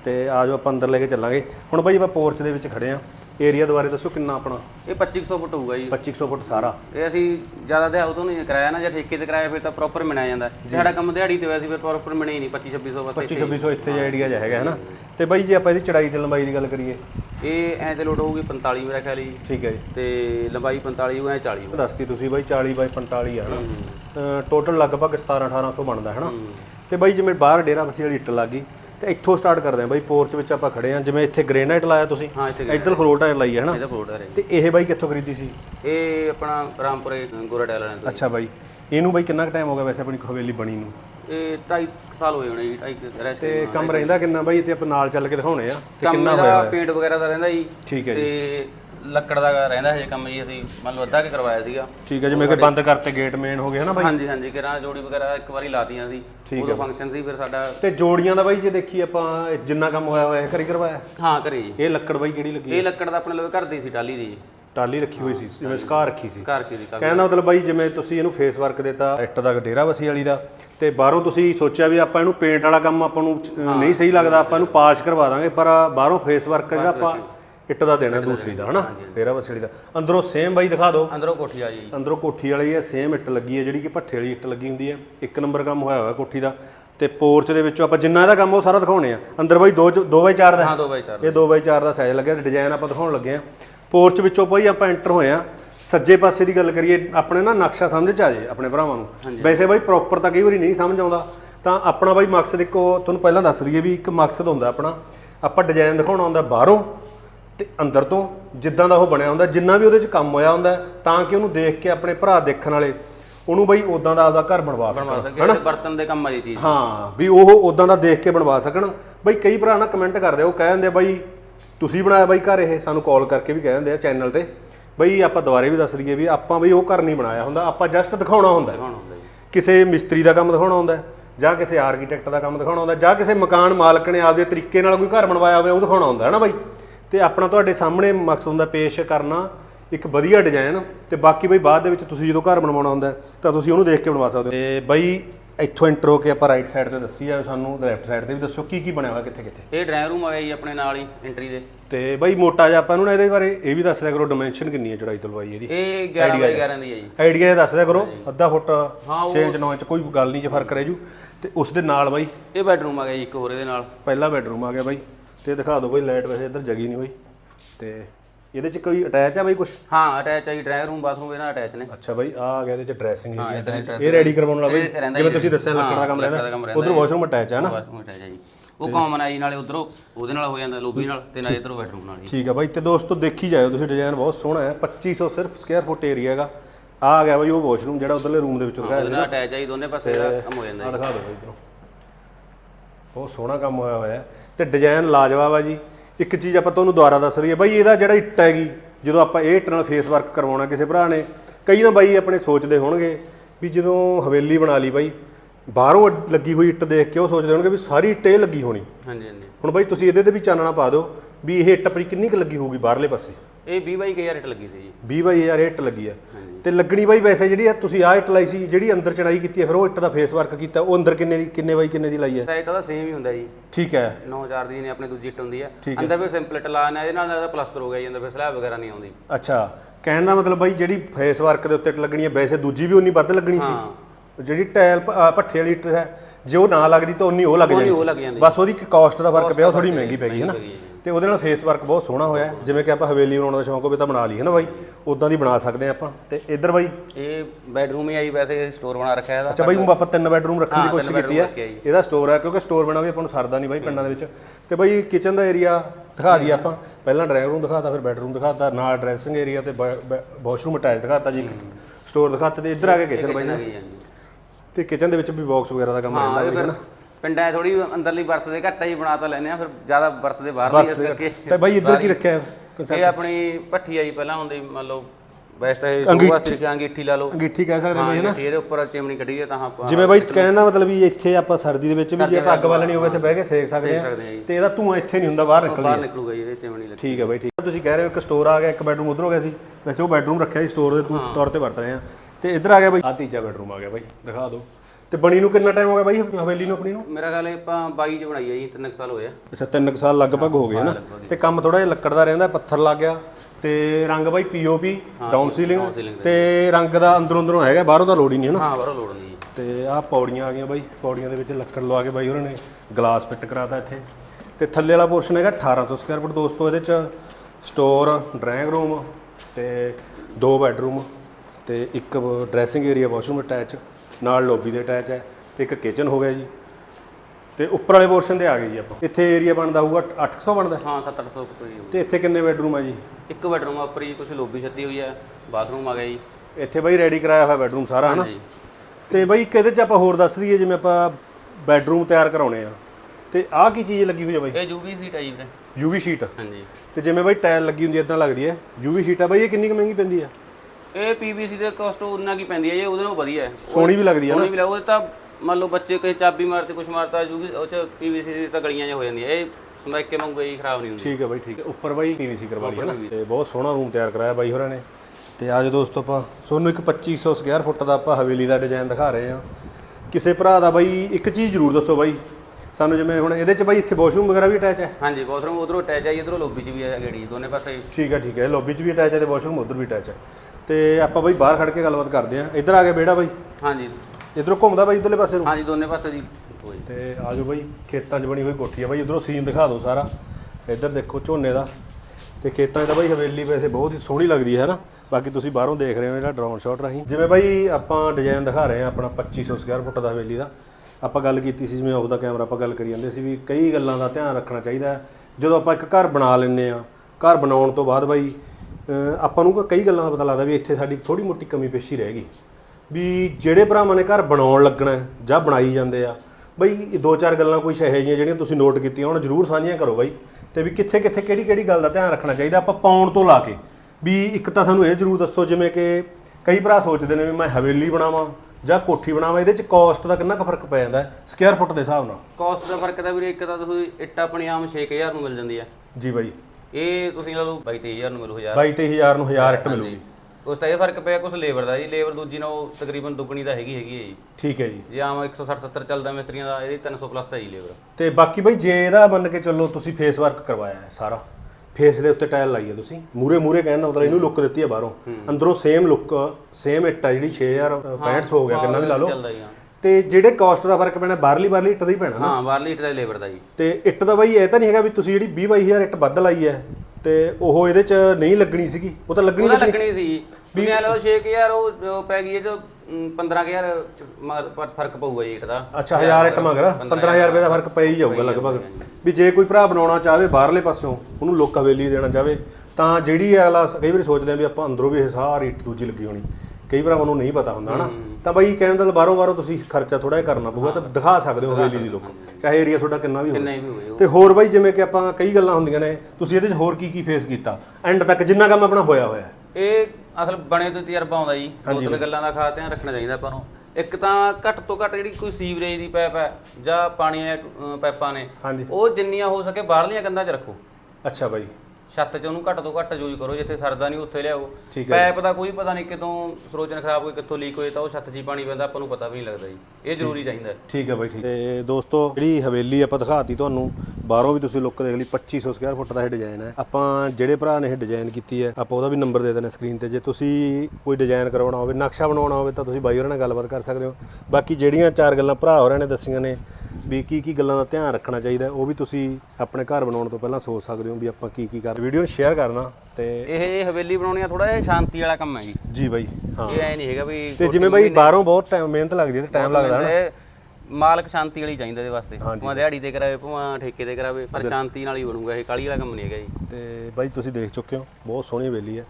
ਤੇ ਆਜੋ ਆਪਾਂ ਅੰਦਰ ਲੈ ਕੇ ਚੱਲਾਂਗੇ। ਹੁਣ ਬਾਈ ਆਪਾਂ ਪੋਰਚ ਦੇ ਵਿੱਚ ਖੜੇ ਆ। ਏਰੀਆ ਦੁਆਰੇ ਦੱਸੋ ਕਿੰਨਾ ਆਪਣਾ? ਇਹ 2500 ਫੁੱਟ ਹੋਊਗਾ ਜੀ। 2500 ਫੁੱਟ ਸਾਰਾ। ਇਹ ਅਸੀਂ ਜ਼ਿਆਦਾ ਦਿਹਾਉ ਤੋਂ ਨਹੀਂ ਕਰਾਇਆ ਨਾ ਜੇ ਠੇਕੇ ਤੇ ਕਰਾਇਆ ਫਿਰ ਤਾਂ ਪ੍ਰੋਪਰ ਮਿਣਿਆ ਜਾਂਦਾ। ਜੇ ਸਾਡਾ ਕੰਮ ਦਿਹਾੜੀ ਤੇ ਹੋਇਆ ਸੀ ਫਿਰ ਪ੍ਰੋਪਰ ਮਿਣੇ ਹੀ ਨਹੀਂ 25 2600 ਬਸ 25 2600 ਇੱਥੇ ਜਿਹਾ ਏਰੀਆ ਹੈਗਾ ਹੈ ਨਾ? ਤੇ ਬਾਈ ਜੇ ਆਪਾਂ ਇਹਦੀ ਚੜਾਈ ਤੇ ਲੰਬਾਈ ਦੀ ਗੱਲ ਕਰੀਏ ਇਹ ਐਂ ਤੇ ਲੋਡ ਹੋਊਗੀ 45 ਮੇਰਾ ਖਿਆਲ ਜੀ। ਠੀਕ ਹੈ ਜੀ। ਤੇ ਲੰਬਾਈ 45 ਉਹ ਐ 40 ਦੱਸਤੀ ਤੁਸੀਂ ਬਾਈ 40 ਬਾਈ 45 ਆ ਹਨਾ? ਟੋਟਲ ਲਗਭਗ 17 1800 ਬਣਦਾ ਹੈ। ਨਾ ਤੇ ਬਾਈ ਜਿਵੇਂ ਬਾਹਰ ਡੇਰਾ ਬਸੀ ਵਾਲੀ ਇੱਟ ਲੱਗੀ ਤੇ ਇੱਥੋਂ ਸਟਾਰਟ ਕਰਦੇ ਆ ਬਾਈ ਪੋਰਚ ਵਿੱਚ ਆਪਾਂ ਖੜੇ ਆ ਜਿਵੇਂ ਇੱਥੇ ਗ੍ਰੇਨਾਈਟ ਲਾਇਆ ਤੁਸੀਂ ਹਾਂ ਇੱਥੇ ਇੱਧਰ ਖਰੋਟਾ ਲਾਈ ਹੈ ਹਨਾ? ਇਹਦਾ ਫਲੋਟਰ ਹੈ। ਤੇ ਇਹ ਬਾਈ ਕਿੱਥੋਂ ਖਰੀਦੀ ਸੀ? ਇਹ ਆਪਣਾ ਰਾਮਪੁਰੇ ਗੋਰਾ ਟੈਲ ਵਾਲਿਆਂ ਤੋਂ ਅੱਛਾ ਬਾਈ ਇਹਨੂੰ ਬਾਈ ਕਿੰਨਾ ਕੁ ਟਾਈਮ ਹੋ ਗਿਆ ਵੈਸੇ ਆਪਣੀ ਹਵੇਲੀ ਬਣੀ ਨੂੰ? ਇਹ 2.5 ਸਾਲ ਹੋਏ ਹੋਣੇ ਜੀ 2.5 ਰੈਸਟ ਤੇ ਕੰਮ ਰਹਿੰਦਾ ਕਿੰਨਾ ਬਾਈ? ਤੇ ਆਪਾਂ ਨਾਲ ਚੱਲ ਕੇ ਦਿਖਾਉਣੇ ਆ ਤੇ ਕੰਮ ਕਿੰਨਾ ਇਹਦਾ ਹੋਇਆ? ਹੋਇਆ ਪੇਂਟ ਵਗੈਰਾ ਦਾ ਰਹਿੰਦਾ ਜੀ। ਠੀਕ ਹੈ ਜੀ। ਤੇ ਲੱਕੜ ਦਾ ਰਹਿੰਦਾ ਹੈ ਕੰਮ ਜੀ ਅਸੀਂ ਮੰਨ ਲਓ ਅੱਧਾ ਕੇ ਕਰਵਾਇਆ ਸੀਗਾ। ਠੀਕ ਹੈ ਜਿਵੇਂ ਕਿ ਬੰਦ ਕਰਤੇ ਗੇਟ ਮੇਨ ਹੋ ਬਾਈ? ਹਾਂਜੀ ਹਾਂਜੀ ਕਿਰਾਂ ਜੋੜੀ ਵਗੈਰਾ ਇੱਕ ਵਾਰੀ ਲਾਤੀਆਂ ਸੀ। ਉਦੋਂ ਫੰਕਸ਼ਨ ਸੀ ਫਿਰ ਸਾਡਾ ਤੇ ਜੋੜੀਆਂ ਦਾ ਬਾਈ ਜੇ ਦੇਖੀ ਆਪਾਂ ਜਿੰਨਾ ਕੰਮ ਹੋਇਆ ਹੋਇਆ ਇਹ ਕਰੀ ਕਰਵਾਇਆ? ਹਾਂ ਘਰੇ ਜੀ। ਇਹ ਲੱਕੜ ਬਾਈ ਕਿਹੜੀ ਲੱਗੀ ਇਹ ਲੱਕੜ ਦਾ ਆਪਣੇ ਲਵੇ ਘਰ ਦੀ ਸੀ ਟਾਲੀ ਦੀ ਜੀ। ਟਾਲੀ ਰੱਖੀ ਹੋਈ ਸੀ ਜਿਵੇਂ ਸਕਾ ਰੱਖੀ ਸੀ। ਘਰ ਕੀ ਦੀ ਕਾਫੀ ਕਹਿਣ ਦਾ ਮਤਲਬ ਬਾਈ ਜਿਵੇਂ ਤੁਸੀਂ ਇਹਨੂੰ ਫੇਸ ਵਰਕ ਦਿੱਤਾ ਇੱਟ ਦਾ ਡੇਰਾ ਬਸੀ ਵਾਲੀ ਦਾ ਤੇ ਬਾਹਰੋਂ ਤੁਸੀਂ ਸੋਚਿਆ ਵੀ ਆਪਾਂ ਇਹਨੂੰ ਪੇਂਟ ਵਾਲਾ ਕੰਮ ਆਪਾਂ ਨੂੰ ਨਹੀਂ ਸਹੀ ਲੱਗਦਾ ਆਪਾਂ ਇਹਨੂੰ ਪਾਸ਼ ਕਰਵਾ ਦਾਂਗੇ ਪਰ ਬਾਹਰੋਂ ਫੇਸ ਵਰਕ ਜਿਹੜਾ ਆਪਾਂ ਇੱਟ ਦਾ ਦੇਣਾ ਦੂਸਰੀ ਦਾ ਹਨਾ? ਡੇਰਾ ਬਸੀ ਵਾਲੀ ਦਾ। ਅੰਦਰੋਂ ਸੇਮ ਬਾਈ ਦਿਖਾ ਦਿਓ। ਅੰਦਰੋਂ ਕੋਠੀ ਆ ਜੀ ਅੰਦਰੋਂ ਕੋਠੀ ਵਾਲੀ ਹੈ ਸੇਮ ਇੱਟ ਲੱਗੀ ਹੈ ਜਿਹੜੀ ਕਿ ਭੱਠੇ ਵਾਲੀ ਇੱਟ ਲੱਗੀ ਹੁੰਦੀ ਹੈ। ਇੱਕ ਨੰਬਰ ਕੰਮ ਹੋਇਆ ਹੋਇਆ ਕੋਠੀ ਦਾ। ਤੇ ਪੋਰਚ ਦੇ ਵਿੱਚੋਂ ਆਪਾਂ ਜਿੰਨਾ ਇਹਦਾ ਕੰਮ ਉਹ ਸਾਰਾ ਦਿਖਾਉਣੇ ਆ। ਅੰਦਰ ਬਾਈ 2 2 ਬਾਈ 4 ਦਾ ਹੈ। ਹਾਂ ਦੋ ਬਾਈ ਚਾਰ ਇਹ 2x4 ਦਾ ਸਾਈਜ਼ ਲੱਗਿਆ ਤੇ ਡਿਜ਼ਾਈਨ ਆਪਾਂ ਦਿਖਾਉਣ ਲੱਗੇ ਆ। ਪੋਰਚ ਵਿੱਚੋਂ ਭਾਈ ਆਪਾਂ ਐਂਟਰ ਹੋਏ ਆ ਸੱਜੇ ਪਾਸੇ ਦੀ ਗੱਲ ਕਰੀਏ ਆਪਣੇ ਨਾ ਨਕਸ਼ਾ ਸਮਝ ਚ ਆ ਜੇ ਆਪਣੇ ਭਰਾਵਾਂ ਨੂੰ। ਵੈਸੇ ਬਾਈ ਪ੍ਰੋਪਰ ਤਾਂ ਕਈ ਵਾਰੀ ਨਹੀਂ ਸਮਝ ਆਉਂਦਾ। ਤਾਂ ਆਪਣਾ ਬਾਈ ਮਕਸਦ ਇੱਕੋ ਤੁਹਾਨੂੰ ਪਹਿਲਾਂ ਦੱਸ ਦਈਏ ਵੀ ਇੱਕ ਮਕਸਦ ਹੁੰਦਾ ਆਪਣਾ। ਆਪਾਂ ਡਿਜ਼ਾਈਨ ਦਿਖਾਉਣਾ ਹੁੰਦਾ ਬਾਹਰੋਂ ਤੇ ਅੰਦਰ ਤੋਂ ਜਿੱਦਾਂ ਦਾ ਉਹ ਬਣਿਆ ਹੁੰਦਾ ਜਿੰਨਾ ਵੀ ਉਹਦੇ 'ਚ ਕੰਮ ਹੋਇਆ ਹੁੰਦਾ ਤਾਂ ਕਿ ਉਹਨੂੰ ਦੇਖ ਕੇ ਆਪਣੇ ਭਰਾ ਦੇਖਣ ਵਾਲੇ ਉਹਨੂੰ ਬਾਈ ਉਦਾਂ ਦਾ ਆਪਦਾ ਘਰ ਬਣਵਾ ਬਣਾ ਸਕਣ ਸਕੇ ਤੇ ਬਰਤਨ ਦੇ ਕੰਮ ਆ ਜੀ ਚੀਜ਼। ਹਾਂ ਵੀ ਉਹ ਉਦਾਂ ਦਾ ਦੇਖ ਕੇ ਬਣਵਾ ਸਕਣ। ਬਈ ਕਈ ਭਰਾ ਨਾ ਕਮੈਂਟ ਕਰਦੇ ਉਹ ਕਹਿ ਦਿੰਦੇ ਬਾਈ ਤੁਸੀਂ ਬਣਾਇਆ ਬਾਈ ਘਰ ਇਹ? ਸਾਨੂੰ ਕਾਲ ਕਰਕੇ ਵੀ ਕਹਿ ਦਿੰਦੇ ਆ ਚੈਨਲ ਤੇ। ਬਈ ਆਪਾਂ ਦੁਬਾਰੇ ਵੀ ਦੱਸ ਦਈਏ ਵੀ ਆਪਾਂ ਬਈ ਉਹ ਘਰ ਨਹੀਂ ਬਣਾਇਆ ਹੁੰਦਾ। ਆਪਾਂ ਜਸਟ ਦਿਖਾਉਣਾ ਹੁੰਦਾ ਹੈ। ਦਿਖਾਉਣਾ ਹੁੰਦਾ ਜੀ। ਕਿਸੇ ਮਿਸਤਰੀ ਦਾ ਕੰਮ ਦਿਖਾਉਣਾ ਹੁੰਦਾ ਹੈ, ਜਾਂ ਕਿਸੇ ਆਰਕੀਟੈਕਟ ਦਾ ਕੰਮ ਦਿਖਾਉਣਾ ਹੁੰਦਾ ਜਾਂ ਕਿਸੇ ਮਕਾਨ ਮਾਲਕ ਨੇ ਆਪਦੇ ਤਰੀਕੇ ਨਾਲ ਕੋਈ ਘਰ ਬਣਵਾਇਆ ਹੋਵੇ ਉਹ ਦਿਖਾਉਣਾ ਹੁੰਦਾ ਹੈ ਨਾ ਬਾਈ? ਤੇ ਆਪਣਾ ਤੁਹਾਡੇ ਸਾਹਮਣੇ ਮਕਸਦ ਹੁੰਦਾ ਪੇਸ਼ ਕਰਨਾ ਇੱਕ ਵਧੀਆ ਡਿਜ਼ਾਈਨ ਤੇ ਬਾਕੀ ਬਈ ਬਾਅਦ ਦੇ ਵਿੱਚ ਤੁਸੀਂ ਜਦੋਂ ਘਰ ਬਣਵਾਉਣਾ ਹੁੰਦਾ ਹੈ, ਤਾਂ ਤੁਸੀਂ ਉਹਨੂੰ ਦੇਖ ਕੇ ਬਣਵਾ ਸਕਦੇ ਹੋ। ਤੇ ਬਈ ਇੱਥੋਂ ਇੰਟਰ ਹੋ ਕੇ ਆਪਾਂ ਰਾਈਟ ਸਾਈਡ ਤੇ ਦੱਸੀ ਆ ਸਾਨੂੰ ਲੈਫਟ ਸਾਈਡ ਤੇ ਵੀ ਦੱਸੋ ਕੀ ਕੀ ਬਣਿਆ ਹੋਇਆ ਕਿੱਥੇ ਕਿੱਥੇ? ਇਹ ਡਰਾਇੰਗ ਰੂਮ ਆ ਗਿਆ ਜੀ ਆਪਣੇ ਨਾਲ ਹੀ ਐਂਟਰੀ ਦੇ। ਤੇ ਬਈ ਮੋਟਾ ਜਿਹਾ ਆਪਾਂ ਨੂੰ ਨਾ ਇਹਦੇ ਬਾਰੇ ਇਹ ਵੀ ਦੱਸ ਦਿਆ ਕਰੋ ਡਾਈਮੈਂਸ਼ਨ ਕਿੰਨੀ ਹੈ ਚੌੜਾਈ ਤਲਵਾਈ ਇਹਦੀ? ਇਹ 11 ਬਾਈ 11 ਦੀ ਹੈ ਜੀ। ਆਈਡੀਆ ਦੱਸ ਦਿਆ ਕਰੋ ਅੱਧਾ ਫੁੱਟ ਹਾਂ, 6 ਇੰਚ 9 ਇੰਚ ਕੋਈ ਗੱਲ ਨਹੀਂ ਜੇ ਫ਼ਰਕ ਰਹਿ ਜੂ। ਤੇ ਉਸ ਦੇ ਨਾਲ ਬਾਈ ਇਹ ਬੈਡਰੂਮ ਆ ਗਿਆ ਜੀ ਇੱਕ ਹੋਰ ਇਹਦੇ ਨਾਲ। ਪਹਿਲਾ ਬੈਡਰੂਮ ਆ ਗਿਆ ਬਾਈ। ਤੇ ਦਿਖਾ ਦਿਓ ਬਾਈ ਲਾਈਟ ਵੈਸੇ ਇੱਧਰ ਜਗੀ ਨਹੀਂ ਹੋਈ। ਤੇ ਇਹਦੇ ਚ ਕੋਈ ਅਟੈਚ ਆ ਬਾਈ ਕੁਝ ਹਾਂ ਅਟੈਚ ਆ ਜੀ ਡਰਾਇੰਗ ਰੂਮ ਬਾਥਰੂਮ ਇਹਨਾਂ ਅਟੈਚ ਨੇ। ਅੱਛਾ ਬਾਈ ਆ ਆ ਗਿਆ ਇਹਦੇ ਚ ਡਰੈਸਿੰਗ ਹਾਂ, ਏਰੀਆ ਇਹ ਰੈਡੀ ਕਰਵਾਉਣ ਵਾਲਾ ਬਾਈ? ਜਿਵੇਂ ਹੀ ਤੁਸੀਂ ਦੱਸਿਆ ਲੱਕੜ ਦਾ ਕੰਮ ਦਾ ਰਹਿੰਦਾ ਉਧਰ ਵਾਸ਼ਰੂਮ ਅਟੈਚ ਹੈ ਨਾ? ਬਾਥਰੂਮ ਅਟੈਚ ਆ ਜੀ। ਉਹ ਕਾਮਨ ਆ ਜੀ ਨਾਲੇ ਉਧਰੋਂ ਉਹਦੇ ਨਾਲ ਹੋ ਜਾਂਦਾ ਲੋਬੀ ਨਾਲ ਤੇ ਨਾਲੇ ਇਧਰੋਂ ਬੈਡਰੂਮ ਨਾਲ ਠੀਕ ਆ ਬਾਈ ਤੇ ਦੋਸਤੋ ਦੇਖੀ ਜਾਇਓ ਤੁਸੀਂ ਡਿਜ਼ਾਈਨ ਬਹੁਤ ਸੋਹਣਾ ਹੈ। 2500 ਸਿਰਫ ਸਕੁਅਰ ਫੁੱਟ ਏਰੀਆ ਹੈਗਾ। ਆ ਗਿਆ ਬਾਈ ਉਹ ਵਾਸ਼ਰੂਮ ਜਿਹੜਾ ਉਧਰਲੇ ਰੂਮ ਦੇ ਵਿੱਚ ਦਿਖਾਇਆ ਉਹਦੇ ਨਾਲ ਅਟੈਚ ਆ ਜੀ ਦੋਨੇ ਪਾਸੇ ਇਹਦਾ ਕੰਮ ਹੋ ਜਾਂਦਾ ਜੀ। ਦਿਖਾ ਦਿਓ ਬਾਈ ਇਧਰੋਂ। ਬਹੁਤ ਸੋਹਣਾ ਕੰਮ ਹੋਇਆ ਹੋਇਆ ਹੈ। ਤੇ ਡਿਜ਼ਾਈਨ ਲਾਜਵਾਬ ਆ ਜੀ। ਇੱਕ ਚੀਜ਼ ਆਪਾਂ ਤੁਹਾਨੂੰ ਦੁਬਾਰਾ ਦੱਸ ਦਈਏ ਬਾਈ ਇਹਦਾ ਜਿਹੜਾ ਇੱਟ ਹੈਗੀ ਜਦੋਂ ਆਪਾਂ ਇਹ ਇੱਟ ਨਾਲ ਫੇਸ ਵਰਕ ਕਰਵਾਉਣਾ ਕਿਸੇ ਭਰਾ ਨੇ ਕਈ ਨਾ ਬਾਈ ਆਪਣੇ ਸੋਚਦੇ ਹੋਣਗੇ ਵੀ ਜਦੋਂ ਹਵੇਲੀ ਬਣਾ ਲਈ ਬਾਈ ਬਾਹਰੋਂ ਲੱਗੀ ਹੋਈ ਇੱਟ ਦੇਖ ਕੇ ਉਹ ਸੋਚਦੇ ਹੋਣਗੇ ਵੀ ਸਾਰੀ ਇੱਟ ਇਹ ਲੱਗੀ ਹੋਣੀ। ਹਾਂਜੀ ਹਾਂਜੀ। ਹੁਣ ਬਾਈ ਤੁਸੀਂ ਇਹਦੇ ਤੇ ਵੀ ਚਾਨਣਾ ਪਾ ਦਿਓ ਵੀ ਇਹ ਇੱਟ ਆਪਣੀ ਕਿੰਨੀ ਕੁ ਲੱਗੀ ਹੋਊਗੀ ਬਾਹਰਲੇ ਪਾਸੇ। ਇਹ 20 ਬਾਈ 1000 ਰੇਟ ਲੱਗੀ ਸੀ ਜੀ। 20 ਬਾਈ ਹਜ਼ਾਰ ਇੱਟ ਲੱਗੀ ਆ। ਤੇ ਲੱਗਣੀ ਬਾਈ ਵੈਸੇ ਜਿਹੜੀ ਆ ਤੁਸੀਂ ਆਹ ਇੱਟ ਲਾਈ ਸੀ ਜਿਹੜੀ ਅੰਦਰ ਚੜਾਈ ਕੀਤੀ ਹੈ ਫਿਰ ਉਹ ਇੱਟ ਦਾ ਫੇਸ ਵਰਕ ਕੀਤਾ ਉਹ ਅੰਦਰ ਕਿੰਨੇ ਦੀ ਕਿੰਨੇ ਬਾਈ ਕਿੰਨੇ ਦੀ ਲਾਈ ਹੈ ਸਾਈਜ਼ ਤਾਂ ਉਹਦਾ ਸੇਮ ਹੀ ਹੁੰਦਾ ਜੀ। ਠੀਕ ਹੈ। 9000 ਦੀ ਨੇ ਆਪਣੇ ਦੂਜੀ ਇੱਟ ਹੁੰਦੀ ਹੈ। ਅੰਦਰ ਵੀ ਸਿੰਪਲ ਇੱਟ ਲਾਣਾ ਇਹਦੇ ਨਾਲ ਇਹਦਾ ਪਲਸਤਰ ਹੋ ਗਿਆ ਜੀ ਅੰਦਰ ਫਿਰ ਸਲੈਬ ਵਗੈਰਾ ਨਹੀਂ ਆਉਂਦੀ। ਅੱਛਾ। ਕਹਿਣ ਦਾ ਮਤਲਬ ਬਾਈ ਜਿਹੜੀ ਫੇਸ ਵਰਕ ਦੇ ਉੱਤੇ ਇੱਟ ਲੱਗਣੀ ਹੈ ਵੈਸੇ ਦੂਜੀ ਵੀ ਉਨੀ ਵੱਧ ਲੱਗਣੀ ਸੀ। ਜਿਹੜੀ ਟਾਇਲ ਪ- ਅਹ ਭੱਠੇ ਵਾਲੀ ਇੱਟ ਹੈ ਜੇ ਉਹ ਨਾ ਲੱਗਦੀ ਤਾਂ ਉਨੀ ਉਹ ਲੱਗ ਜਾਣੀ ਉਹ ਲੱਗ ਸੀ ਜਾਂਦੀ। ਬਸ ਉਹਦੀ ਕਾਸਟ ਦਾ ਫ਼ਰਕ ਪਿਆ ਉਹ ਥੋੜੀ ਮਹਿੰਗੀ ਪੈ ਗਈ ਹੈ ਨਾ। ਮਹਿੰਗੀ ਪੈ ਗਈ ਤੇ ਉਹਦੇ ਨਾਲ ਫੇਸ ਵਰਕ ਬਹੁਤ ਸੋਹਣਾ ਹੋਇਆ ਹੈ। ਜਿਵੇਂ ਕਿ ਆਪਾਂ ਹਵੇਲੀ ਬਣਾਉਣ ਦਾ ਸ਼ੌਂਕ ਹੋਵੇ ਤਾਂ ਬਣਾ ਲਈ ਹੈ ਨਾ ਬਾਈ? ਉਦਾਂ ਦੀ ਬਣਾ ਸਕਦੇ ਆ ਆਪਾਂ। ਤੇ ਇੱਧਰ ਬਾਈ? ਇਹ ਬੈਡਰੂਮ ਹੀ ਆਈ ਵੈਸੇ ਸਟੋਰ ਬਣਾ ਰੱਖਿਆ ਇਹਦਾ। ਅੱਛਾ ਬਾਈ ਹੁਣ ਆਪਾਂ ਤਿੰਨ ਬੈਡਰੂਮ ਰੱਖਣ ਦੀ ਹਾਂ, ਕੋਸ਼ਿਸ਼ ਤਿੰਨ ਕੀਤੀ ਹੈ। bedroom ਰੱਖਿਆ ਜੀ। ਇਹਦਾ ਸਟੋਰ ਹੈ ਕਿਉਂਕਿ ਸਟੋਰ ਬਣਾ ਵੀ ਆਪਾਂ ਨੂੰ ਸਰਦਾ ਨਹੀਂ ਬਾਈ ਪਿੰਡਾਂ ਦੇ ਵਿੱਚ। ਤੇ ਬਾਈ ਕਿਚਨ ਦਾ ਏਰੀਆ ਦਿਖਾ ਦਈਏ ਆਪਾਂ। ਪਹਿਲਾਂ ਡਰਾਇੰਗ ਰੂਮ ਦਿਖਾਤਾ ਫਿਰ ਬੈਡਰੂਮ ਦਿਖਾਤਾ ਨਾਲ ਡਰੈਸਿੰਗ ਏਰੀਆ ਤੇ ਵਾਸ਼ਰੂਮ ਅਟੈਚ ਦਿਖਾਤਾ ਜੀ। ਸਟੋਰ ਦਿਖਾਤਾ ਤੇ ਇੱਧਰ ਆ ਕੇ ਕਿਚਨ ਬਾਈ ਹਾਂਜੀ ਤੇ ਕਿਚਨ ਦੇ ਵਿੱਚ ਵੀ ਬਾਕਸ ਵਗੈਰਾ ਦਾ ਕੰਮ ਹਾਂ ਰਹਿੰਦਾ ਬਾਈ ਫਿਰ ਹਨਾ ਪਿੰਡਾਂ ਥੋੜੀ ਅੰਦਰਲੀ ਵਰਤਦੇ ਘੱਟ ਹੀ ਬਣਾ ਤਾਂ ਲੈਨੇ ਆ ਫਿਰ ਜ਼ਿਆਦਾ ਵਰਤਦੇ ਬਾਹਰਲੀ ਇਸ ਕਰਕੇ। ਤੇ ਬਾਈ ਇੱਧਰ ਕੀ ਰੱਖਿਆ ਹੈ ਇਹ ਆਪਣੀ ਭੱਠੀ ਆਈ ਪਹਿਲਾਂ ਹੁੰਦੀ ਮੰਨ ਲਓ ਵੈਸੇ ਤਾਂ ਇਹ ਦੋ ਵਾਸਤੇ ਲਿਖਿਆ ਅੰਗੀਠੀ ਲਾ ਲਓ। ਅੰਗੀਠੀ ਕਹਿ ਸਕਦੇ ਹਾਂ ਅੰਗੀਠੀ ਇਹਦੇ ਉੱਪਰ ਚਿਮਣੀ ਕੱਢੀ ਹੈ ਤਾਂ ਆਪਾਂ ਜਿਵੇਂ ਬਾਈ ਕਹਿਣ ਦਾ ਮਤਲਬ ਵੀ ਇੱਥੇ ਆਪਾਂ ਸਰਦੀ ਦੇ ਵਿੱਚ ਵੀ ਜੇ ਆਪਾਂ ਅੱਗ ਬਾਲਣੀ ਹੋਵੇ ਤੇ ਬਹਿ ਕੇ ਸੇਕ ਸਕਦੇ ਆ ਤੇ ਇਹਦਾ ਧੂਆਂ ਇੱਥੇ ਨਹੀਂ ਹੁੰਦਾ ਬਾਹਰ ਨਿਕਲਦਾ ਬਾਹਰ ਨਿਕਲੂਗਾ ਜੀ ਇਹਦੇ ਚਿਮਣੀ ਲੱਗੀ ਠੀਕ ਹੈ ਬਾਈ ਠੀਕ ਹੈ ਤੁਸੀਂ ਕਹਿ ਰਹੇ ਹੋ ਇੱਕ ਸਟੋਰ ਆ ਗਿਆ ਇੱਕ ਬੈਡਰੂਮ ਉਧਰ ਹੋ ਗਿਆ ਸੀ। ਵੈਸੇ ਉਹ ਬੈਡਰੂਮ ਰੱਖਿਆ ਸੀ ਸਟੋਰ ਦੇ ਤੌਰ ਤੇ ਵਰਤ ਰਹੇ ਆ ਤੇ ਇੱਧਰ ਆ ਗਿਆ ਬਾਈ। ਆ ਤੀਜਾ ਬੈਡਰੂਮ ਆ ਗਿਆ ਬਾਈ ਦਿਖਾ ਦਿਓ। ਤੇ ਬਣੀ ਨੂੰ ਕਿੰਨਾ ਟਾਈਮ ਹੋ ਗਿਆ ਬਾਈ ਹਵੇਲੀ ਨੂੰ ਆਪਣੀ ਨੂੰ? ਮੇਰਾ ਖਿਆਲ ਹੈ ਆਪਾਂ 22 ਚ ਬਣਾਈ ਹੈ ਜੀ ਤਿੰਨ ਕੁ ਸਾਲ ਹੋਏ ਆ। ਅੱਛਾ 3 ਸਾਲ ਲਗਭਗ ਹੋ ਗਏ ਨਾ? ਤੇ ਕੰਮ ਥੋੜਾ ਜਿਹਾ ਲੱਕੜ ਦਾ ਰਹਿੰਦਾ ਪੱਥਰ ਲੱਗ ਗਿਆ ਤੇ ਰੰਗ ਬਾਈ ਪੀਓਪੀ ਡਾਊਨ ਸੀਲਿੰਗ ਤੇ ਰੰਗ ਦਾ ਅੰਦਰੋਂ ਅੰਦਰੋਂ ਹੈਗਾ ਬਾਹਰੋਂ ਤਾਂ ਲੋੜ ਹੀ ਨਹੀਂ ਹੈ ਨਾ? ਹਾਂ ਬਾਹਰੋਂ ਲੋੜ ਨਹੀਂ ਤੇ ਆਹ ਪੌੜੀਆਂ ਆ ਗਈਆਂ ਬਾਈ ਪੌੜੀਆਂ ਦੇ ਵਿੱਚ ਲੱਕੜ ਲਵਾ ਕੇ ਬਾਈ ਉਹਨਾਂ ਨੇ ਗਲਾਸ ਫਿੱਟ ਕਰਾਤਾ ਇੱਥੇ। ਤੇ ਥੱਲੇ ਵਾਲਾ ਪੋਰਸ਼ਨ ਹੈਗਾ 1800 ਸਕੁਅਰ ਫੁੱਟ ਦੋਸਤੋ ਇਹਦੇ ਚ ਸਟੋਰ ਡਰਾਇੰਗ ਰੂਮ ਤੇ ਦੋ ਬੈਡਰੂਮ ਤੇ ਇੱਕ ਡਰੈਸਿੰਗ ਏਰੀਆ ਵਾਸ਼ਰੂਮ ਅਟੈਚ ਨਾਲ ਲੌਬੀ ਦੇ ਅਟੈਚ ਹੈ ਤੇ ਇੱਕ ਕਿਚਨ ਹੋ ਗਿਆ ਜੀ। ਤੇ ਉੱਪਰ ਵਾਲੇ ਪੋਰਸ਼ਨ ਤੇ ਆ ਗਏ ਜੀ ਆਪਾਂ। ਇੱਥੇ ਏਰੀਆ ਬਣਦਾ ਹੋਊਗਾ 800 ਬਣਦਾ। ਹਾਂ 700 ਉੱਪਰ ਜੀ ਤੇ ਇੱਥੇ ਕਿੰਨੇ ਬੈਡਰੂਮ ਆ ਜੀ? ਇੱਕ ਬੈਡਰੂਮ ਆ ਉੱਪਰ ਜੀ ਕੁਝ ਲੋਬੀ ਛੱਤੀ ਹੋਈ ਹੈ ਬਾਥਰੂਮ ਆ ਗਿਆ ਜੀ। ਇੱਥੇ ਬਾਈ ਰੈਡੀ ਕਰਾਇਆ ਹੋਇਆ ਬੈਡਰੂਮ ਸਾਰਾ ਹਨਾ? ਜੀ ਤੇ ਬਾਈ ਇੱਕ ਇਹਦੇ ਚ ਆਪਾਂ ਹੋਰ ਦੱਸ ਦਈਏ ਜਿਵੇਂ ਆਪਾਂ ਬੈਡਰੂਮ ਤਿਆਰ ਕਰਾਉਣੇ ਆ। ਤੇ ਆਹ ਕੀ ਚੀਜ਼ ਲੱਗੀ ਹੋਈ ਹੈ ਬਾਈ? ਇਹ ਯੂਵੀ ਸੀਟ ਆ ਜੀ ਵੀਰੇ। ਯੂਵੀ ਸ਼ੀਟ ਹਾਂਜੀ। ਤੇ ਜਿਵੇਂ ਬਾਈ ਟਾਇਲ ਲੱਗੀ ਹੁੰਦੀ ਐ ਇਦਾਂ ਲੱਗਦੀ ਹੈ ਯੂਵੀ ਸ਼ੀਟ ਆ ਬਾਈ ਇਹ ਕਿੰਨੀ ਕੁ ਮਹਿੰਗੀ ਪੈਂਦੀ ਆ? ਇਹ ਪੀਵੀਸੀ ਦੇ ਕਾਸਟ ਉਨਾ ਕੀ ਪੈਂਦੀ ਹੈ ਜੀ ਉਹਦੇ ਨਾਲੋਂ ਵਧੀਆ ਹੈ। ਸੋਹਣੀ ਵੀ ਲੱਗਦੀ ਆ ਸੋਹਣੀ ਵੀ ਲੱਗ ਉਹਦੇ ਤਾਂ ਮੰਨ ਲਓ ਬੱਚੇ ਕਹੇ ਚਾਬੀ ਮਾਰਤੇ ਕੁਝ ਮਾਰਤਾ ਯੂਵੀ ਉਹ ਚ ਪੀਵੀਸੀ ਦੀ ਤਾਂ ਗਲੀਆਂ ਹੋ ਜਾਂਦੀਆਂ। ਇਹ ਸਮੈਕੇ ਵਾਂਗੂ ਇਹ ਖਰਾਬ ਨਹੀਂ ਹੁੰਦੀ। ਠੀਕ ਹੈ ਬਾਈ ਠੀਕ ਹੈ। ਉੱਪਰ ਬਾਈ ਪੀਵੀਸੀ ਕਰਵਾ ਲਈ ਹੈ ਨਾ। ਤੇ ਬਹੁਤ ਸੋਹਣਾ ਰੂਮ ਤਿਆਰ ਕਰਾਇਆ ਬਾਈ ਹੋਰਾਂ ਨੇ। ਤੇ ਅੱਜ ਦੋਸਤੋ ਆਪਾਂ ਤੁਹਾਨੂੰ ਇੱਕ 2500 ਸਕੁਅਰ ਫੁੱਟ ਦਾ ਆਪਾਂ ਹਵੇਲੀ ਦਾ ਡਿਜ਼ਾਈਨ ਦਿਖਾ ਰਹੇ ਹਾਂ। ਕਿਸੇ ਭਰਾ ਦਾ ਬਾਈ ਇੱਕ ਚੀਜ਼ ਜ਼ਰੂਰ ਦੱਸੋ ਬਾਈ। ਸਾਨੂੰ ਜਿਵੇਂ ਹੁਣ ਇਹਦੇ ਚ ਬਾਈ ਇੱਥੇ ਵਾਸ਼ਰੂਮ ਵਗੈਰਾ ਵੀ ਅਟੈਚ ਹੈ? ਹਾਂਜੀ ਬਾਥਰੂਮ ਉਧਰੋਂ ਅਟੈਚ ਆ ਜੀ ਇਧਰੋਂ ਲੋਬੀ ਚ ਵੀ ਆ ਗੇੜੀ ਦੋਨੇ ਪਾਸੇ। ਠੀਕ ਹੈ ਠੀਕ ਹੈ। ਲੌਬੀ 'ਚ ਵੀ ਅਟੈਚ ਹੈ ਤੇ ਵਾਸ਼ਰੂਮ ਉਧਰ ਵੀ ਅਟੈਚ ਹੈ। ਤੇ ਆਪਾਂ ਬਾਈ ਬਾਹਰ ਖੜ ਕੇ ਗੱਲਬਾਤ ਕਰਦੇ ਹਾਂ। ਇੱਧਰ ਆ ਗਿਆ ਬੇੜਾ ਬਾਈ। ਹਾਂਜੀ। ਇਧਰੋਂ ਘੁੰਮਦਾ ਬਾਈ ਇਧਰਲੇ ਪਾਸੇ ਨੂੰ? ਹਾਂਜੀ ਦੋਨੇ ਪਾਸੇ ਜੀ ਹੋਈ ਤੇ ਆਜੋ ਬਾਈ ਖੇਤਾਂ 'ਚ ਬਣੀ ਹੋਈ ਕੋਠੀ ਆ ਬਾਈ। ਇਧਰੋਂ ਸੀਨ ਦਿਖਾ ਦਿਓ ਸਾਰਾ। ਇੱਧਰ ਦੇਖੋ ਝੋਨੇ ਦਾ। ਤੇ ਖੇਤਾਂ 'ਚ ਤਾਂ ਬਾਈ ਹਵੇਲੀ ਵੈਸੇ ਬਹੁਤ ਹੀ ਸੋਹਣੀ ਲੱਗਦੀ ਹੈ ਨਾ? ਬਾਕੀ ਤੁਸੀਂ ਬਾਹਰੋਂ ਦੇਖ ਰਹੇ ਹੋ ਜਿਹੜਾ ਡਰੋਨ ਸ਼ਾਟ ਰਾਹੀਂ। ਜਿਵੇਂ ਬਾਈ ਆਪਾਂ ਡਿਜ਼ਾਈਨ ਦਿਖਾ ਰਹੇ ਹਾਂ ਆਪਣਾ 2500 ਸਕੁਅਰ ਫੁੱਟ ਦਾ ਹਵੇਲੀ ਦਾ। ਆਪਾਂ ਗੱਲ ਕੀਤੀ ਸੀ ਜਿਵੇਂ ਆਫ ਦਾ ਕੈਮਰਾ ਆਪਾਂ ਗੱਲ ਕਰੀ ਜਾਂਦੇ ਸੀ ਵੀ ਕਈ ਗੱਲਾਂ ਦਾ ਧਿਆਨ ਰੱਖਣਾ ਚਾਹੀਦਾ। ਜਦੋਂ ਆਪਾਂ ਇੱਕ ਘਰ ਬਣਾ ਲੈਂਦੇ ਆ ਘਰ ਬਣਾਉਣ ਤੋਂ ਬਾਅਦ ਬਾਈ ਆਪਾਂ ਨੂੰ ਕਈ ਗੱਲਾਂ ਦਾ ਪਤਾ ਲੱਗਦਾ ਵੀ ਇੱਥੇ ਸਾਡੀ ਥੋੜੀ ਮੋਟੀ ਕਮੀ ਪੇਸ਼ੀ ਰਹਿ ਗਈ। ਵੀ ਜਿਹੜੇ ਭਰਾਵਾਂ ਨੇ ਘਰ ਬਣਾਉਣ ਲੱਗਣਾ ਹੈ ਜਾਂ ਬਣਾਈ ਜਾਂਦੇ ਆ ਬਈ ਇਹ ਦੋ ਚਾਰ ਗੱਲਾਂ ਕੁਝ ਇਹੋ ਜਿਹੀਆਂ ਜਿਹੜੀਆਂ ਤੁਸੀਂ ਨੋਟ ਕੀਤੀਆਂ ਹੁਣ ਜਰੂਰ ਸਾਂਝੀਆਂ ਕਰੋ ਬਾਈ। ਤੇ ਵੀ ਕਿੱਥੇ ਕਿੱਥੇ ਕਿਹੜੀ ਕਿਹੜੀ ਗੱਲ ਦਾ ਧਿਆਨ ਰੱਖਣਾ ਚਾਹੀਦਾ ਆਪਾਂ ਪਾਉਣ ਤੋਂ ਲਾ ਕੇ। ਵੀ ਇੱਕ ਤਾਂ ਸਾਨੂੰ ਇਹ ਜਰੂਰ ਦੱਸੋ ਜਿਵੇਂ ਕਿ ਕਈ ਭਰਾ ਸੋਚਦੇ ਨੇ ਵੀ ਮੈਂ ਹਵੇਲੀ ਬਣਾਵਾਂ ਜਾਂ ਕੋਠੀ ਬਣਾਵਾਂ ਇਹਦੇ ਚ ਕਾਸਟ ਦਾ ਕਿੰਨਾ ਕੁ ਫ਼ਰਕ ਪੈ ਜਾਂਦਾ ਹੈ ਸਕੁਅਰ ਫੁੱਟ ਦੇ ਹਿਸਾਬ ਨਾਲ। ਕਾਸਟ ਦਾ ਫ਼ਰਕ ਤਾਂ ਵੀਰੇ ਇੱਕ ਤਾਂ ਤੁਸੀਂ ਇੱਟ ਆਪਣੀ ਆਮ 6000 ਨੂੰ ਮਿਲ ਜਾਂਦੀ ਆ। ਜੀ ਬਾਈ। ਇਹ ਤੁਸੀਂ ਲਾ ਲਓ 22 23000 ਨੂੰ ਮਿਲੂ 1000 22 23000 ਨੂੰ 1000 ਇੱਟ ਮਿਲੂਗੀ। ਉਸ ਤਾਂ ਇਹ ਫ਼ਰਕ ਪਿਆ ਕੁਝ ਲੇਬਰ ਦਾ ਜੀ। ਲੇਬਰ ਦੂਜੀ ਨਾਲੋਂ ਤਕਰੀਬਨ ਦੁੱਗਣੀ ਤਾਂ ਹੈਗੀ ਹੈਗੀ ਹੈ ਜੀ। ਠੀਕ ਹੈ ਜੀ। ਜੇ ਆਮ 160 70 ਚੱਲਦਾ ਮਿਸਤਰੀਆਂ ਦਾ ਇਹਦੀ 300 ਪਲੱਸ ਹੈ ਜੀ ਲੇਬਰ ਤੇ ਬਾਕੀ ਬਈ ਜੇ ਇਹਦਾ ਮੰਨ ਕੇ ਚੱਲੋ ਤੁਸੀਂ ਫੇਸ ਵਰਕ ਕਰਵਾਇਆ ਹੈ ਸਾਰਾ ਫੇਸ ਦੇ ਉੱਤੇ ਟਾਇਲ ਲਾਈ ਹੈ ਤੁਸੀਂ। ਮੂਰੇ ਮੂਰੇ ਕਹਿਣ ਦਾ ਮਤਲਬ ਇਹਨੂੰ ਲੁੱਕ ਦਿੱਤੀ ਹੈ ਬਾਹਰੋਂ। ਅੰਦਰੋਂ ਸੇਮ ਲੁੱਕ ਸੇਮ ਇੱਟ ਆ ਜਿਹੜੀ 6000 6500 ਹੋ ਗਿਆ ਕਿੰਨਾ ਵੀ ਲਾ ਲਓ। ਚੱਲਦਾ ਜੀ ਹਾਂ। ਤੇ ਜਿਹੜੇ ਕਾਸਟ ਦਾ ਫ਼ਰਕ ਪੈਣਾ ਬਾਹਰਲੀ ਬਾਹਰਲੀ ਇੱਟ ਦਾ ਹੀ ਪੈਣਾ ਨਾ। ਹਾਂ ਬਾਹਰਲੀ ਇੱਟ ਦਾ ਲੇਬਰ ਦਾ ਜੀ। ਤੇ ਇੱਟ ਦਾ ਬਾਈ ਇਹ ਤਾਂ ਨਹੀਂ ਹੈਗਾ ਵੀ ਤੁਸੀਂ ਜਿਹੜੀ 20 22000 ਇੱਟ ਵੱਧ ਲਾਈ ਹੈ ਤੇ ਉਹ ਇਹਦੇ ਚ ਨਹੀਂ ਲੱਗਣੀ ਸੀਗੀ। ਉਹ ਤਾਂ ਲੱਗਣੀ ਉਹਦਾ ਲੱਗਣੀ। ਸੀ। ਤੁਸੀਂ ਐ ਲਓ 6000 ਉਹ ਪੈ ਗਈ ਇਹ ਜੋ 15000 ਚ ਮਗਰ ਪਰ ਫ਼ਰਕ ਪਊਗਾ ਜੀ ਇੱਟ ਦਾ। ਅੱਛਾ 1000 ਇੱਟ ਮਗਰ। 15000 ਰੁਪਏ ਦਾ ਫ਼ਰਕ ਪੈ ਹੀ ਜਾਊਗਾ ਲਗਭਗ। ਵੀ ਜੇ ਕੋਈ ਭਰਾ ਬਣਾਉਣਾ ਚਾਹਵੇ ਬਾਹਰਲੇ ਪਾਸਿਓਂ ਉਹਨੂੰ ਲੋਕ ਹਵੇਲੀ ਦੇਣਾ ਚਾਹਵੇ ਤਾਂ ਜਿਹੜੀ ਅਗਲਾ ਕਈ ਵਾਰੀ ਸੋਚਦੇ ਆ ਵੀ ਆਪਾਂ ਅੰਦਰੋਂ ਵੀ ਇਹ ਸਾਰੀ ਇੱਟ ਦੂਜੀ ਲੱਗੀ ਹੋਣੀ। ਕਈ ਭਰਾਵਾਂ ਨੂੰ ਨਹੀਂ ਪਤਾ ਹੁੰਦਾ ਹਨਾ? ਤਾਂ ਬਾਈ ਕਹਿਣ ਦਾ ਬਾਹਰੋਂ ਬਾਹਰੋਂ ਤੁਸੀਂ ਖਰਚਾ ਥੋੜਾ ਜਿਹਾ ਕਰਨਾ ਪਊਗਾ ਤਾਂ ਦਿਖਾ ਸਕਦੇ ਹੋ ਹਵੇਲੀ ਦੀ ਲੁੱਕ ਚਾਹੇ ਏਰੀਆ ਤੁਹਾਡਾ ਕਿੰਨਾ ਵੀ ਹੋਵੇ। ਵੀ। ਤੇ ਹੋਰ ਬਾਈ ਜਿਵੇਂ ਕਿ ਆਪਾਂ ਕਈ ਗੱਲਾਂ ਹੁੰਦੀਆਂ ਨੇ ਤੁਸੀਂ ਇਹਦੇ 'ਚ ਹੋਰ ਕੀ ਕੀ ਫੇਸ ਕੀਤਾ? ਐਂਡ ਤੱਕ ਜਿੰਨਾ ਕੰਮ ਆਪਣਾ ਹੋਇਆ ਹੋਇਆ। ਇਹ ਅਸਲ ਬਣੇ ਤੋਂ ਤਜਰਬਾ ਆਉਂਦਾ ਜੀ। ਦੋ ਤਿੰਨ ਗੱਲਾਂ ਦਾ ਖਾਸ ਧਿਆਨ ਰੱਖਣਾ ਚਾਹੀਦਾ ਆਪਾਂ ਨੂੰ। ਇੱਕ ਤਾਂ ਘੱਟ ਤੋਂ ਘੱਟ ਜਿਹੜੀ ਕੋਈ ਸੀਵਰੇਜ ਦੀ ਪਾਈਪ ਹੈ ਜਾਂ ਪਾਣੀ ਦੀਆਂ ਪਾਈਪਾਂ ਨੇ ਉਹ ਜਿੰਨੀਆਂ ਹੋ ਸਕੇ ਬਾਹਰਲੀਆਂ ਕੰਧਾਂ 'ਚ ਰੱਖੋ। ਅੱਛਾ ਬਾਈ। ਛੱਤ 'ਚ ਉਹਨੂੰ ਘੱਟ ਤੋਂ ਘੱਟ ਯੂਜ਼ ਕਰੋ ਜਿੱਥੇ ਸਰਦਾ ਨਹੀਂ ਉੱਥੇ ਲਿਆਓ। ਠੀਕ ਹੈ। ਪਾਈਪ ਦਾ ਕੋਈ ਪਤਾ ਨਹੀਂ ਕਿਤੋਂ ਸਰੋਜਨ ਖਰਾਬ ਹੋਈ ਕਿੱਥੋਂ ਲੀਕ ਹੋਏ ਤਾਂ ਉਹ ਛੱਤ 'ਚ ਹੀ ਪਾਣੀ ਪੈਂਦਾ ਆਪਾਂ ਨੂੰ ਪਤਾ ਵੀ ਨਹੀਂ ਲੱਗਦਾ ਜੀ। ਇਹ ਜ਼ਰੂਰੀ ਚਾਹੀਦਾ। ਹੈ। ਠੀਕ ਹੈ ਬਾਈ ਠੀਕ। ਤੇ ਦੋਸਤੋ ਜਿਹੜੀ ਹਵੇਲੀ ਆਪਾਂ ਦਿਖਾਤੀ ਤੁਹਾਨੂੰ ਬਾਹਰੋਂ ਵੀ ਤੁਸੀਂ ਲੁੱਕ ਦੇਖ ਲਈ 2500 ਸਕੁਅਰ ਫੁੱਟ ਦਾ ਇਹ ਡਿਜ਼ਾਈਨ ਹੈ। ਆਪਾਂ ਜਿਹੜੇ ਭਰਾ ਨੇ ਇਹ ਡਿਜ਼ਾਈਨ ਕੀਤੀ ਹੈ ਆਪਾਂ ਉਹਦਾ ਵੀ ਨੰਬਰ ਦੇ ਦੇਣਾ ਸਕਰੀਨ ਤੇ। ਜੇ ਤੁਸੀਂ ਕੋਈ ਡਿਜ਼ਾਈਨ ਕਰਵਾਉਣਾ ਹੋਵੇ ਨਕਸ਼ਾ ਬਣਾਉਣਾ ਹੋਵੇ ਤਾਂ ਤੁਸੀਂ ਬਾਈ ਹੋਰਾਂ ਨਾਲ ਗੱਲਬਾਤ ਕਰ ਸਕਦੇ ਹੋ। ਬਾਕੀ ਜਿਹੜੀਆਂ ਚਾਰ ਗੱਲਾਂ ਭਰਾ ਹੋਰਾਂ ਨੇ ਦੱਸੀਆਂ ਨੇ ਵੀ ਕੀ ਕੀ ਗੱਲਾਂ ਦਾ ਧਿਆਨ ਰੱਖਣਾ ਚਾਹੀਦਾ ਉਹ ਵੀ ਤੁਸੀਂ ਆਪਣੇ ਘਰ ਬਣਾਉਣ ਤੋਂ ਪਹਿਲਾਂ ਸੋਚ ਸਕਦੇ ਹੋ ਵੀ ਆਪਾਂ ਕੀ ਕੀ ਕਰ ਵੀਡੀਓ ਨੂੰ ਸ਼ੇਅਰ ਕਰਨਾ ਤੇ ਇਹ ਹਵੇਲੀ ਬਣਾਉਣੀ ਆ ਥੋੜਾ ਜਿਹਾ ਸ਼ਾਂਤੀ ਵਾਲਾ ਕੰਮ ਹੈ ਜੀ। ਜੀ ਬਾਈ ਹਾਂ। ਇਹ ਐ ਨਹੀਂ ਹੈਗਾ ਵੀ ਤੇ ਜਿਵੇਂ ਬਾਈ ਬਾਹਰੋਂ ਬਹੁਤ ਟਾਈਮ ਮਿਹਨਤ ਲੱਗਦੀ ਹੈ ਤੇ ਟਾਈਮ ਲੱਗਦਾ ਨਾ ਮਾਲਕ ਸ਼ਾਂਤੀ ਵਾਲੀ ਚਾਹੀਦਾ ਇਹਦੇ ਵਾਸਤੇ। ਭਾਵੇਂ ਦਿਹਾੜੀ ਤੇ ਕਰਾਵੇ ਭਾਵੇਂ ਠੇਕੇ ਤੇ ਕਰਾਵੇ ਪਰ ਸ਼ਾਂਤੀ ਨਾਲ ਹੀ ਬਣੂਗਾ ਇਹ ਕਾਲੀ ਵਾਲਾ ਕੰਮ ਨਹੀਂ ਹੈਗਾ ਜੀ। ਤੇ ਬਾਈ ਤੁਸੀਂ ਦੇਖ ਚੁੱਕੇ ਹੋ ਬਹੁਤ ਸੋਹਣੀ ਹਵੇਲੀ ਹੈ।